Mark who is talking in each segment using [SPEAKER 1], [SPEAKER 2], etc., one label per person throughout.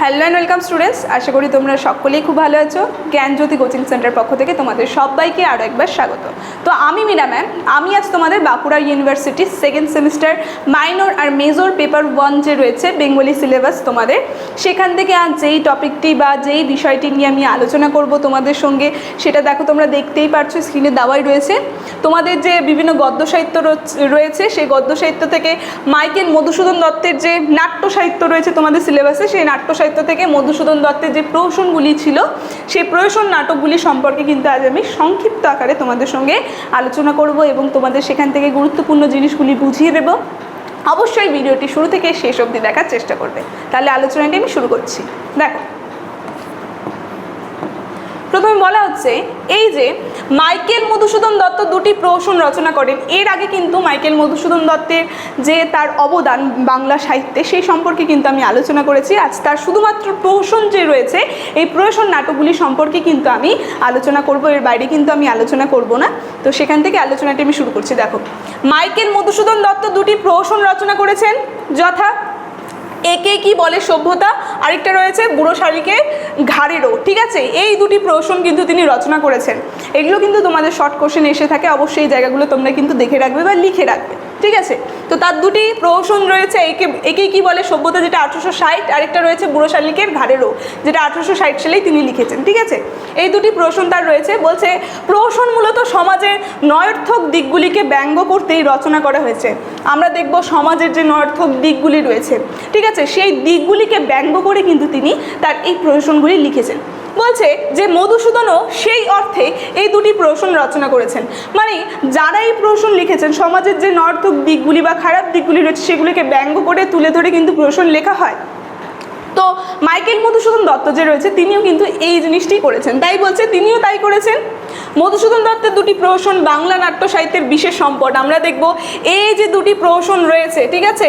[SPEAKER 1] Hello and welcome students আশা করি তোমরা সকলেই খুব ভালো আছো। জ্ঞানজ্যোতি কোচিং সেন্টার পক্ষ থেকে তোমাদের সবাইকে আরও একবার স্বাগত। তো আমি মীরা ম্যাম আমি আজ তোমাদের বাঁকুড়া ইউনিভার্সিটির সেকেন্ড সেমিস্টার মাইনর আর মেজর পেপার ওয়ান যে রয়েছে বেঙ্গলি সিলেবাস তোমাদের, সেখান থেকে আজ যেই টপিকটি বা যেই বিষয়টি নিয়ে আমি আলোচনা করব তোমাদের সঙ্গে, সেটা দেখো তোমরা দেখতেই পারছ স্ক্রিনে দেওয়াই রয়েছে। তোমাদের যে বিভিন্ন গদ্য সাহিত্য রয়েছে, সেই গদ্য সাহিত্য থেকে মাইকেল মধুসূদন দত্তের যে নাট্য সাহিত্য রয়েছে তোমাদের সিলেবাসে সেই নাট্য সাহিত্য থেকে মধুসূদন দত্তের যে প্রহসনগুলি ছিল, সেই প্রহসন নাটকগুলি সম্পর্কে কিন্তু আজ আমি সংক্ষিপ্ত আকারে তোমাদের সঙ্গে আলোচনা করব এবং তোমাদের সেখান থেকে গুরুত্বপূর্ণ জিনিসগুলি বুঝিয়ে দেব। অবশ্যই ভিডিওটি শুরু থেকে শেষ অবধি দেখার চেষ্টা করবে। তাহলে আলোচনাটি আমি শুরু করছি। দেখো প্রথমে বলা হচ্ছে, এই যে মাইকেল মধুসূদন দত্ত দুটি প্রহসন রচনা করেন, এর আগে কিন্তু মাইকেল মধুসূদন দত্তের যে তার অবদান বাংলা সাহিত্যে, সেই সম্পর্কে কিন্তু আমি আলোচনা করেছি। আজ তার শুধুমাত্র প্রহসন যে রয়েছে, এই প্রহসন নাটকগুলি সম্পর্কে কিন্তু আমি আলোচনা করব, এর বাইরে কিন্তু আমি আলোচনা করব না। তো সেখান থেকে আলোচনাটি আমি শুরু করছি। দেখো, মাইকেল মধুসূদন দত্ত দুটি প্রহসন রচনা করেছেন, যথা একে কি বলে সভ্যতা? আরেকটা রয়েছে বুড়ো শালিকে ঘাড়েরও। ঠিক আছে, এই দুটি প্রশ্ন কিন্তু তিনি রচনা করেছেন। এগুলো কিন্তু তোমাদের শর্ট কোশ্চেন এসে থাকে, অবশ্যই এই জায়গাগুলো তোমরা কিন্তু দেখে রাখবে বা লিখে রাখবে। ঠিক আছে? তো তার দুটি প্রহসন রয়েছে, একে একে কি বলে সভ্যতা, যেটা আঠেরোশো ষাট, আরেকটা রয়েছে বুড়ো শালিকের ঘাড়েরও যেটা আঠেরোশো ষাট সালেই তিনি লিখেছেন, ঠিক আছে? এই দুটি প্রহসন তার রয়েছে, বলছে প্রহসন মূলত সমাজের নয়র্থক দিকগুলিকে ব্যঙ্গ করতেই রচনা করা হয়েছে। আমরা দেখব সমাজের যে নয়র্থক দিকগুলি রয়েছে, ঠিক আছে? সেই দিকগুলিকে ব্যঙ্গ করে কিন্তু তিনি তার এই প্রহসনগুলি লিখেছেন। বলছে যে মধুসূদনও সেই অর্থে এই দুটি প্রহসন রচনা করেছেন। মানে যারা এই প্রহসন লিখেছেন, সমাজের যে নর্থক দিকগুলি বা খারাপ দিকগুলি রয়েছে, সেগুলিকে ব্যঙ্গ করে তুলে ধরে কিন্তু প্রহসন লেখা হয়। তো মাইকেল মধুসূদন দত্ত যে রয়েছে, তিনিও কিন্তু এই জিনিসটি করেছেন। তাই বলছে, তিনিও তাই করেছেন। মধুসূদন দত্তের দুটি প্রহসন বাংলা নাট্য সাহিত্যের বিশেষ সম্পদ। আমরা দেখব এই যে দুটি প্রহসন রয়েছে, ঠিক আছে?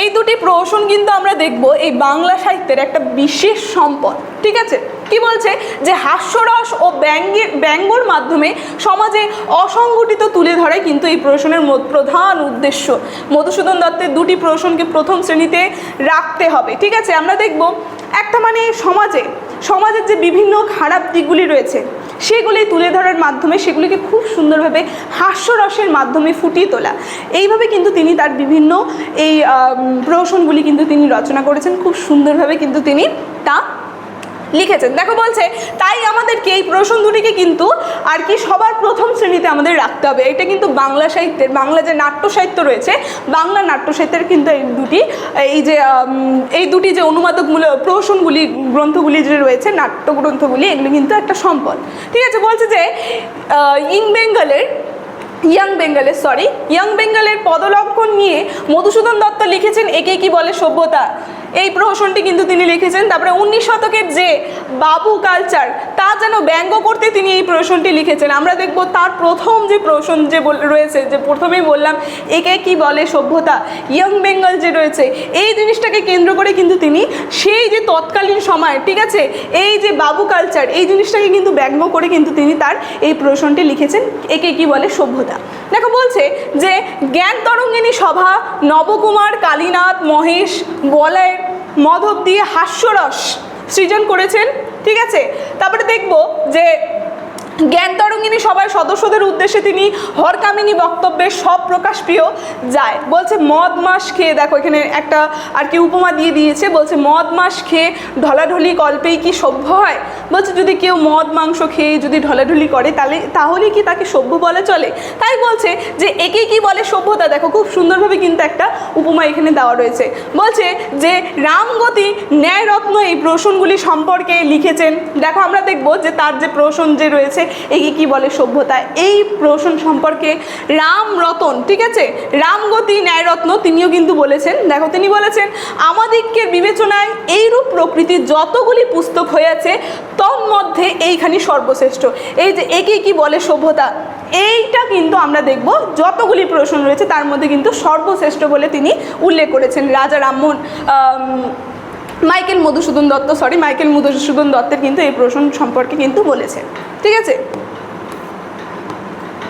[SPEAKER 1] এই দুটি প্রহসন কিন্তু আমরা দেখব এই বাংলা সাহিত্যের একটা বিশেষ সম্পদ, ঠিক আছে? কি বলছে? যে হাস্যরস ও ব্যঙ্গের ব্যঙ্গর মাধ্যমে সমাজে অসংগঠিত তুলে ধরাই কিন্তু এই প্রহসনের প্রধান উদ্দেশ্য। মধুসূদন দত্তের দুটি প্রহসনকে প্রথম শ্রেণীতে রাখতে হবে, ঠিক আছে? আমরা দেখব একটা মানে সমাজে, সমাজের যে বিভিন্ন খারাপ দিকগুলি রয়েছে সেগুলি তুলে ধরার মাধ্যমে, সেগুলিকে খুব সুন্দরভাবে হাস্যরসের মাধ্যমে ফুটিয়ে তোলা। এইভাবে কিন্তু তিনি তার বিভিন্ন এই প্রহসনগুলি কিন্তু তিনি রচনা করেছেন। খুব সুন্দরভাবে কিন্তু তিনি তা লিখেছেন। দেখো বলছে তাই আমাদেরকে এই প্রশ্ন দুটিকে কিন্তু আর কি সবার প্রথম শ্রেণীতে আমাদের রাখতে হবে। এটা কিন্তু বাংলা সাহিত্যের বাংলা যে নাট্য সাহিত্য রয়েছে বাংলা নাট্য সাহিত্যের কিন্তু এই দুটি এই যে এই দুটি যে অনুবাদকমূলক প্রহসনগুলি গ্রন্থগুলি যে রয়েছে নাট্য গ্রন্থগুলি এগুলো কিন্তু একটা সম্পদ। ঠিক আছে বলছে যে আহ, ইং বেঙ্গলের ইয়াং বেঙ্গলের সরি ইয়াং বেঙ্গলের পদলক্ষণ নিয়ে মধুসূদন দত্ত লিখেছেন একে কি বলে সভ্যতা। এই প্রহসনটি কিন্তু তিনি লিখেছেন। তারপরে উনিশ শতকের যে বাবু কালচার তা যেন ব্যঙ্গ করতে তিনি এই প্রশ্নটি লিখেছেন। আমরা দেখব তার প্রথম যে প্রশ্ন যে রয়েছে, যে প্রথমেই বললাম, একে কি বলে সভ্যতা? ইয়ং বেঙ্গল যে রয়েছে, এই জিনিসটাকে কেন্দ্র করে কিন্তু তিনি সেই যে তৎকালীন সময়, ঠিক আছে? এই যে বাবু কালচার এই জিনিসটাকে কিন্তু ব্যঙ্গ করে কিন্তু তিনি তার এই প্রশ্নটি লিখেছেন, একে কি বলে সভ্যতা? দেখো, বলছে যে জ্ঞান তরঙ্গিনী সভা, নবকুমার, কালীনাথ, মহেশ বলয় মধব দিয়ে হাস্যরস সৃজন করেছেন ঠিক আছে? তারপরে দেখব যে জ্ঞান তরঙ্গিনী সবার সদস্যদের উদ্দেশ্যে তিনি হরকামিনী বক্তব্যে সব প্রকাশ প্রিয় যায়। বলছে, মদ মাস খেয়ে দেখো, এখানে একটা আর কি উপমা দিয়ে দিয়েছে, বলছে, মদ মাস খেয়ে ঢলাঢলি কল্পেই কি সভ্য হয়? বলছে, যদি কেউ মদ মাংস খেয়ে যদি ঢলাঢলি করে তাহলে তাহলে কি তাকে সভ্য বলে চলে? তাই বলছে যে একে কি বলে সভ্যতা? দেখো, খুব সুন্দরভাবে কিন্তু একটা উপমা এখানে দেওয়া রয়েছে। বলছে যে রামগতি ন্যায়রত্ন এই প্রশ্নগুলি সম্পর্কে লিখেছেন। দেখো, আমরা দেখব যে তার যে প্রশ্ন যে রয়েছে একে কি বলে সভ্যতা? এই প্রশ্ন সম্পর্কে রাম রতন, ঠিক আছে? রামগতি, ন্যায়রত্ন তিনিও কিন্তু বলেছেন। দেখো, তিনি বলেছেন, আমাদিগকে বিবেচনায় এইরূপ প্রকৃতির যতগুলি পুস্তক হয়েছে তন্মধ্যে এইখানি সর্বশ্রেষ্ঠ। এই যে একে কি বলে সভ্যতা? এইটা কিন্তু আমরা দেখব, যতগুলি প্রশ্ন রয়েছে, তার মধ্যে কিন্তু সর্বশ্রেষ্ঠ বলে তিনি উল্লেখ করেছেন। Raja Rammohan Michael Madhusudan Dutta sorry Michael Madhusudan দত্তের কিন্তু এই প্রশ্ন সম্পর্কে কিন্তু বলেছে। ঠিক আছে?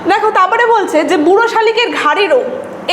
[SPEAKER 1] দেখো, তারপরে বলছে যে বুড়ো শালিকের ঘাড়েরও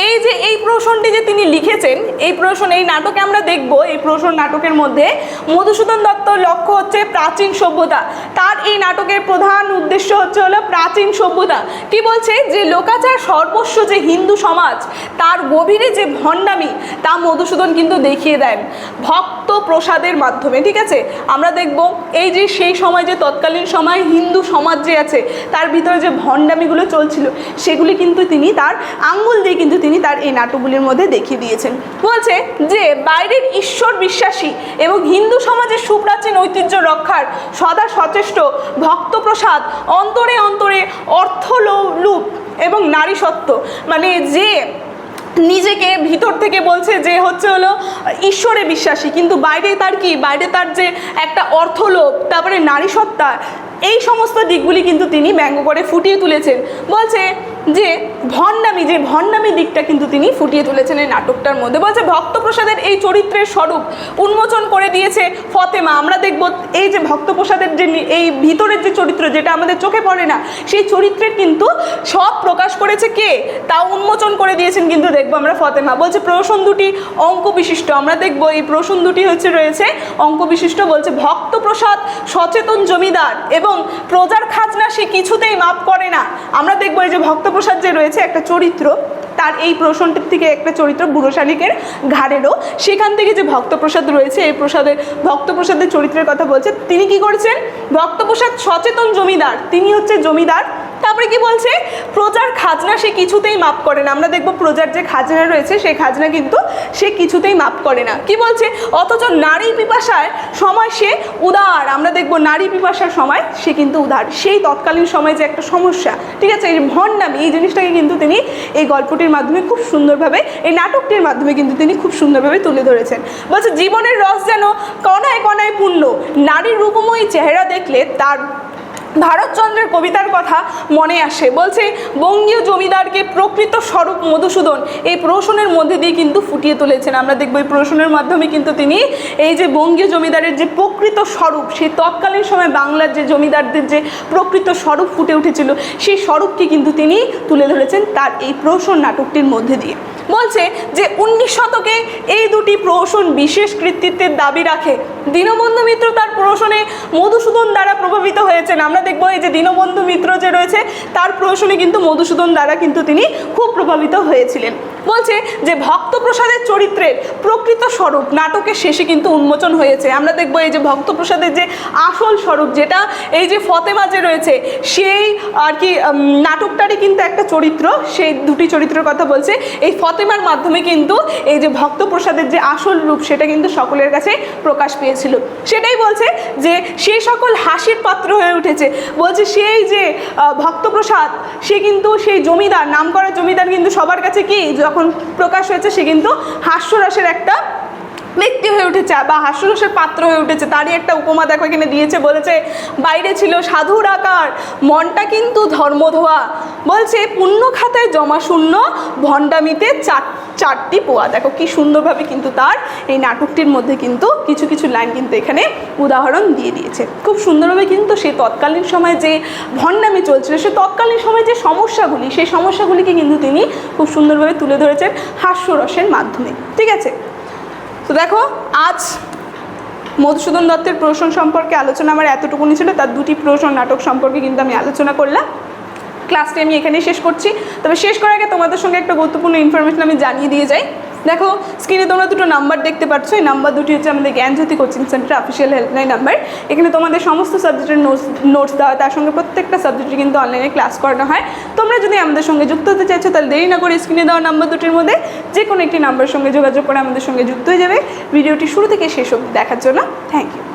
[SPEAKER 1] এই যে এই প্রশ্নটি যে তিনি লিখেছেন, এই প্রশ্ন এই নাটকে আমরা দেখব, এই প্রশ্ন নাটকের মধ্যে মধুসূদন দত্ত লক্ষ্য হচ্ছে প্রাচীন সভ্যতা। তার এই নাটকের প্রধান উদ্দেশ্য হচ্ছে হলো প্রাচীন সভ্যতা। কি বলছে? যে লোকাচার সর্বস্ব যে হিন্দু সমাজ, তার গভীরে যে ভণ্ডামি, তা মধুসূদন কিন্তু দেখিয়ে দেন ভক্ত প্রসাদের মাধ্যমে, ঠিক আছে? আমরা দেখব এই যে সেই সময় যে তৎকালীন সময় হিন্দু সমাজ যে আছে, তার ভিতরে যে ভণ্ডামিগুলো চলছিল, সেগুলি কিন্তু তিনি তার আঙ্গুল দিয়ে কিন্তু তিনি তার এই নাটকগুলির মধ্যে দেখিয়ে দিয়েছেন। বলছে যে, বাইরের ঈশ্বর বিশ্বাসী এবং হিন্দু সমাজের সুপ্রাচীন ঐতিহ্য রক্ষার সদা সচেষ্ট ভক্তপ্রসাদ অন্তরে অন্তরে অর্থলোলুপ এবং নারী সত্য মানে যে নিজেকে ভিতর থেকে বলছে যে, হচ্ছে হলো ঈশ্বরে বিশ্বাসী, কিন্তু বাইরে তার কি? বাইরে তার যে একটা অর্থলোভ, তারপরে নারী সত্তা এই সমস্ত দিকগুলি কিন্তু তিনি ব্যঙ্গ করে ফুটিয়ে তুলেছেন। বলছে যে ভণ্ডামি যে ভণ্ডামি দিকটা কিন্তু তিনি ফুটিয়ে তুলেছেন এই নাটকটার মধ্যে। বলছে, ভক্তপ্রসাদের এই চরিত্রের স্বরূপ উন্মোচন করে দিয়েছে ফতেমা। আমরা দেখব এই যে ভক্তপ্রসাদের যে এই ভিতরের যে চরিত্র, যেটা আমাদের চোখে পড়ে না, সেই চরিত্রের কিন্তু সব প্রকাশ করেছে কে? তা উন্মোচন করে দিয়েছেন কিন্তু দেখব আমরা ফতেমা। বলছে প্রশ্ন দুটি অঙ্ক বিশিষ্ট। আমরা দেখব এই প্রশ্ন দুটি হচ্ছে রয়েছে অঙ্ক বিশিষ্ট। বলছে, ভক্তপ্রসাদ সচেতন জমিদার এবং প্রজার খাজনা সে কিছুতেই মাপ করে না। আমরা দেখব এই যে ভক্তপ্রসাদ যে রয়েছে একটা চরিত্র। তার এই প্রসনটির থেকে একটা চরিত্র বুড়ো শালিকের ঘাড়েরও। সেখান থেকে যে ভক্তপ্রসাদ রয়েছে, এই প্রসাদের, ভক্তপ্রসাদের চরিত্রের কথা বলছে, তিনি কি করছেন? ভক্তপ্রসাদ সচেতন জমিদার। তিনি হচ্ছে জমিদার তারপরে কি বলছে? প্রজার খাজনা সে কিছুতেই মাপ করে না। আমরা দেখব প্রজার যে খাজনা রয়েছে, সেই খাজনা কিন্তু সে কিছুতেই মাপ করে না। কি বলছে? অথচ নারী পিপাসায় সময় সে উদার। আমরা দেখব নারী পিপাসার সময় সে কিন্তু উদার। সেই তৎকালীন সময় যে একটা সমস্যা, ঠিক আছে? এই ভণ্ডামি, এই জিনিসটাকে কিন্তু তিনি এই গল্পটির মাধ্যমে খুব সুন্দরভাবে, এই নাটকটির মাধ্যমে কিন্তু তিনি খুব সুন্দরভাবে তুলে ধরেছেন। বলছে, জীবনের রস যেন কণায় কণায় পূর্ণ নারীর রূপময়ী চেহারা দেখলে তার ভারতচন্দ্রের কবিতার কথা মনে আসে। বলছে, বঙ্গীয় জমিদারকে প্রকৃত স্বরূপ মধুসূদন এই প্রশ্নের মধ্যে দিয়ে কিন্তু ফুটিয়ে তুলেছেন। আমরা দেখব এই প্রশ্নের মাধ্যমে কিন্তু তিনি এই যে বঙ্গীয় জমিদারের যে প্রকৃত স্বরূপ, সেই তৎকালীন সময় বাংলার যে জমিদারদের যে প্রকৃত স্বরূপ ফুটে উঠেছিল, সেই স্বরূপকে কিন্তু তিনি তুলে ধরেছেন তার এই প্রশ্ন নাটকটির মধ্যে দিয়ে। বলছে যে, উনিশ শতকে এই দুটি প্রহসন বিশেষ কৃতিত্বের দাবি রাখে। দীনবন্ধু মিত্র তার প্রহসনে মধুসূদন দ্বারা প্রভাবিত হয়েছেন। আমরা দেখব, এই যে দীনবন্ধু মিত্র যে রয়েছে, তার প্রশ্নে কিন্তু মধুসূদন দ্বারা কিন্তু তিনি খুব প্রভাবিত হয়েছিলেন। বলছে যে ভক্ত প্রসাদের চরিত্রের প্রকৃত স্বরূপ নাটকের শেষে কিন্তু উন্মোচন হয়েছে। আমরা দেখব এই যে ভক্ত প্রসাদের যে আসল স্বরূপ যেটা এই যে ফতেমা যে রয়েছে, সেই আর কি নাটকটারই কিন্তু একটা চরিত্র, সেই দুটি চরিত্রের কথা বলছে। এই ফতেমার মাধ্যমে কিন্তু এই যে ভক্ত প্রসাদের যে আসল রূপ সেটা কিন্তু সকলের কাছে প্রকাশ পেয়েছিল। সেটাই বলছে যে সেই সকল হাসির পাত্র হয়ে উঠেছে। বলছে সেই যে ভক্তপ্রসাদ, সে কিন্তু সেই জমিদার নাম করা জমিদার কিন্তু সবার কাছে কি? যখন প্রকাশ হয়েছে সে কিন্তু হাস্যরসের একটা ব্যক্তি হয়ে উঠেছে বা হাস্যরসের পাত্র হয়ে উঠেছে, তারই একটা উপমা দেখো এখানে দিয়েছে, বলেছে, বাইরে ছিল সাধুর আকার, মনটা কিন্তু ধর্মধোয়া। বলছে, পুণ্য খাতায় জমা শূন্য ভণ্ডামিতে চার, চারটি পোয়া। দেখো কি সুন্দরভাবে কিন্তু তার এই নাটকটির মধ্যে কিন্তু কিছু কিছু লাইন কিন্তু এখানে উদাহরণ দিয়ে দিয়েছে। খুব সুন্দরভাবে কিন্তু সে তৎকালীন সময়ে যে ভণ্ডামি চলছিল, সে তৎকালীন সময়ে যে সমস্যাগুলি, সেই সমস্যাগুলিকে কিন্তু তিনি খুব সুন্দরভাবে তুলে ধরেছেন হাস্যরসের মাধ্যমে। ঠিক আছে? তো দেখো, আজ মধুসূদন দত্তের প্রশ্ন সম্পর্কে আলোচনা আমার এতটুকুনি ছিল, তার দুটি প্রশ্ন নাটক সম্পর্কে কিন্তু আমি আলোচনা করলাম। ক্লাসটি আমি এখানেই শেষ করছি। তবে শেষ করার আগে তোমাদের সঙ্গে একটা গুরুত্বপূর্ণ ইনফরমেশন আমি জানিয়ে দিয়ে যাই। দেখো স্ক্রিনে তোমরা দুটো নাম্বার দেখতে পাচ্ছ এই নাম্বার দুটি হচ্ছে আমাদের Gyanjyoti coaching centre official helpline number এখানে তোমাদের সমস্ত সাবজেক্টের নোটস নোটস দেওয়া, তার সঙ্গে প্রত্যেকটা সাবজেক্টে কিন্তু অনলাইনে ক্লাস করানো হয়। তোমরা যদি আমাদের সঙ্গে যুক্ত হতে চাইছো, তাহলে দেরি না করে স্ক্রিনে দেওয়া নাম্বার দুটির মধ্যে যে কোনো একটি নাম্বারের সঙ্গে যোগাযোগ করে আমাদের সঙ্গে যুক্ত হয়ে যাবে। ভিডিওটি শুরু থেকে শেষ অবধি দেখার জন্য থ্যাংক ইউ